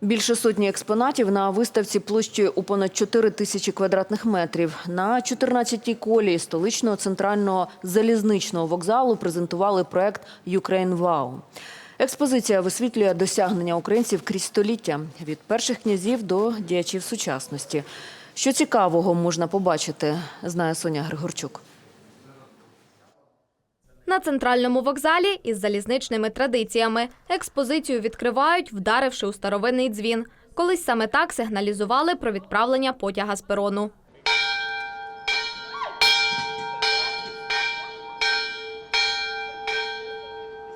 Більше сотні експонатів на виставці площею у понад 4 тисячі квадратних метрів. На 14-й колії столичного центрального залізничного вокзалу презентували проект «Ukraine Wow». Експозиція висвітлює досягнення українців крізь століття – від перших князів до діячів сучасності. Що цікавого можна побачити, знає Соня Григорчук. На центральному вокзалі із залізничними традиціями експозицію відкривають, вдаривши у старовинний дзвін. Колись саме так сигналізували про відправлення потяга з перону.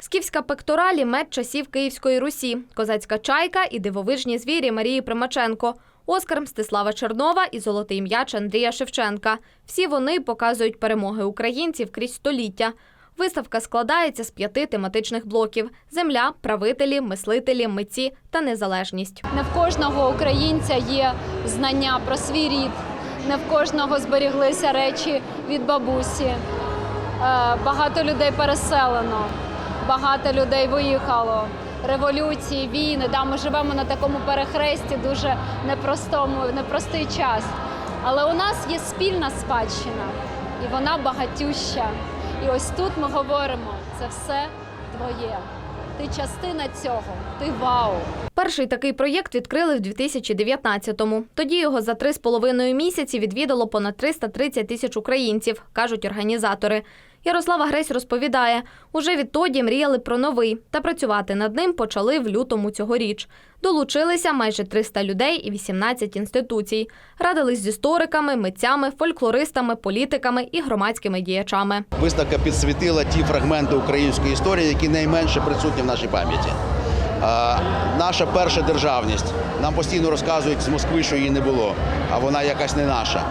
Скіфська пекторалі – мед часів Київської Русі, козацька чайка і дивовижні звірі Марії Примаченко, Оскар Мстислава Чернова і золотий м'яч Андрія Шевченка. Всі вони показують перемоги українців крізь століття. Виставка складається з п'яти тематичних блоків: земля, правителі, мислителі, митці та незалежність. Не в кожного українця є знання про свій рід, не в кожного зберіглися речі від бабусі. Е, Багато людей переселено, багато людей виїхало. Революції, війни. Да, ми живемо на такому перехресті, дуже непростому, непростий час. Але у нас є спільна спадщина, і вона багатюща. І ось тут ми говоримо: це все твоє. Ти частина цього, ти вау. Перший такий проєкт відкрили в 2019-му. Тоді його за три з половиною місяці відвідало понад 330 тисяч українців, кажуть організатори. Ярослава Гресь розповідає, уже відтоді мріяли про новий та працювати над ним почали в лютому цьогоріч. Долучилися майже 300 людей і 18 інституцій. Радились з істориками, митцями, фольклористами, політиками і громадськими діячами. Виставка підсвітила ті фрагменти української історії, які найменше присутні в нашій пам'яті. Наша перша державність. Нам постійно розказують з Москви, що її не було, а вона якась не наша.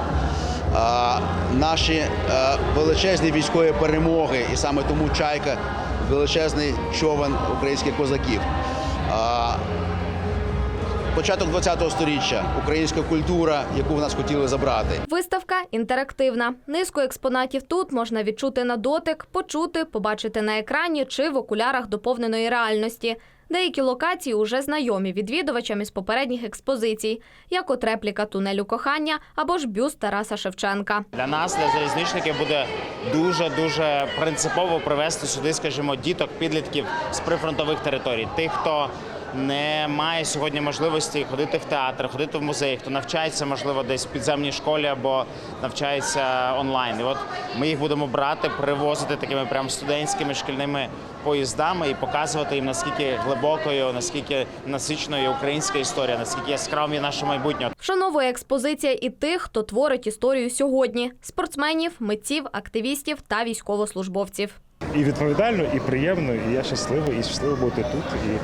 Наші величезні військові перемоги, і саме тому чайка величезний човен українських козаків. Початок ХХ століття, українська культура, яку в нас хотіли забрати. Виставка інтерактивна. Низку експонатів тут можна відчути на дотик, почути, побачити на екрані чи в окулярах доповненої реальності. Деякі локації уже знайомі відвідувачам із попередніх експозицій, як от репліка тунелю кохання або ж бюст Тараса Шевченка. Для нас, для залізничників, буде дуже дуже принципово привезти сюди, скажімо, діток, підлітків з прифронтових територій, тих, хто не має сьогодні можливості ходити в театр, ходити в музей, хто навчається, можливо, десь в підземній школі або навчається онлайн. І от ми їх будемо брати, привозити такими прям студентськими шкільними поїздами і показувати їм наскільки глибокою, наскільки насиченою українська історія, наскільки яскравим є наше майбутнє. Вшановує експозиція і тих, хто творить історію сьогодні: спортсменів, митців, активістів та військовослужбовців. і відповідально, і приємно, і я щасливий, і щасливий бути тут. І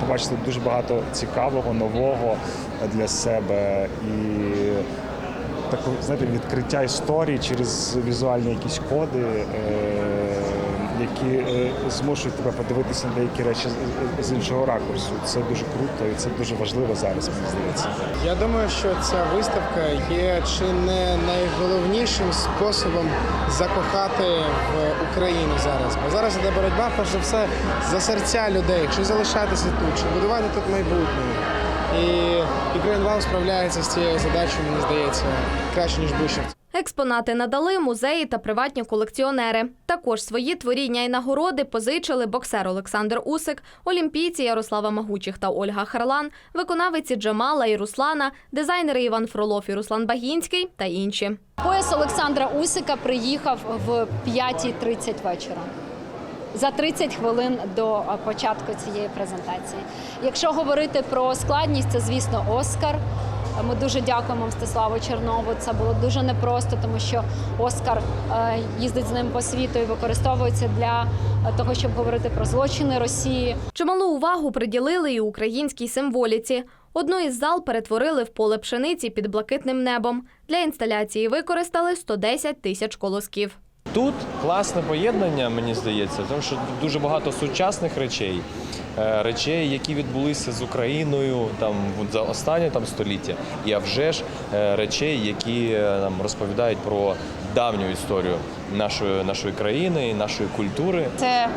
побачити дуже багато цікавого, нового для себе. І таке, знаєте, відкриття історії через візуальні якісь коди, е, які е, змушують тебе подивитися на деякі речі з- іншого ракурсу. Це дуже круто і це дуже важливо зараз, мені здається. Я думаю, що ця виставка є чи не найголовнішим способом закохати в Україну зараз. Бо зараз іде боротьба, перш за все, за серця людей, чи залишатися тут, чи будувати тут майбутнє. І Ukraine Wow справляється з цією задачею, мені здається, краще ніж будь-що. Експонати надали музеї та приватні колекціонери. Також свої творіння і нагороди позичили боксер Олександр Усик, олімпійці Ярослава Магучих та Ольга Харлан, виконавиці Джамала і Руслана, дизайнери Іван Фролов і Руслан Багінський та інші. Пояс Олександра Усика приїхав в 5.30 вечора. За 30 хвилин до початку цієї презентації. Якщо говорити про складність, це звісно Оскар. Ми дуже дякуємо Мстиславу Чернову. Це було дуже непросто, тому що Оскар е, їздить з ним по світу і використовується для е, того, щоб говорити про злочини Росії. Чималу увагу приділили і українській символіці. Одну із зал перетворили в поле пшениці під блакитним небом. Для інсталяції використали 110 тисяч колосків. Тут класне поєднання, мені здається, тому що дуже багато сучасних речей, е, речей, які відбулися з Україною там за останнє там століття, і а вже ж е, речей, які е, нам розповідають про давню історію нашої нашої країни, нашої культури. Це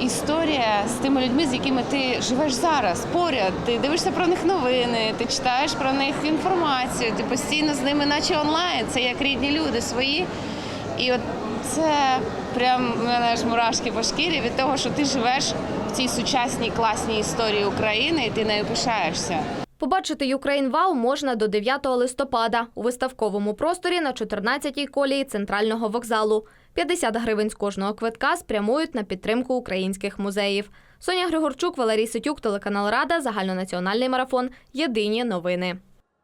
історія з тими людьми, з якими ти живеш зараз, поряд. Ти дивишся про них новини, ти читаєш про них інформацію, ти постійно з ними, наче онлайн. Це як рідні люди свої. І от це прям мене аж мурашки по шкірі від того, що ти живеш в цій сучасній класній історії України, і ти нею пишаєшся. Побачити Юкрейн Вау можна до 9 листопада у виставковому просторі на 14-й колії центрального вокзалу. 50 гривень з кожного квитка спрямують на підтримку українських музеїв. Соня Григорчук, Валерій Ситюк, телеканал Рада, загальнонаціональний марафон. Єдині новини.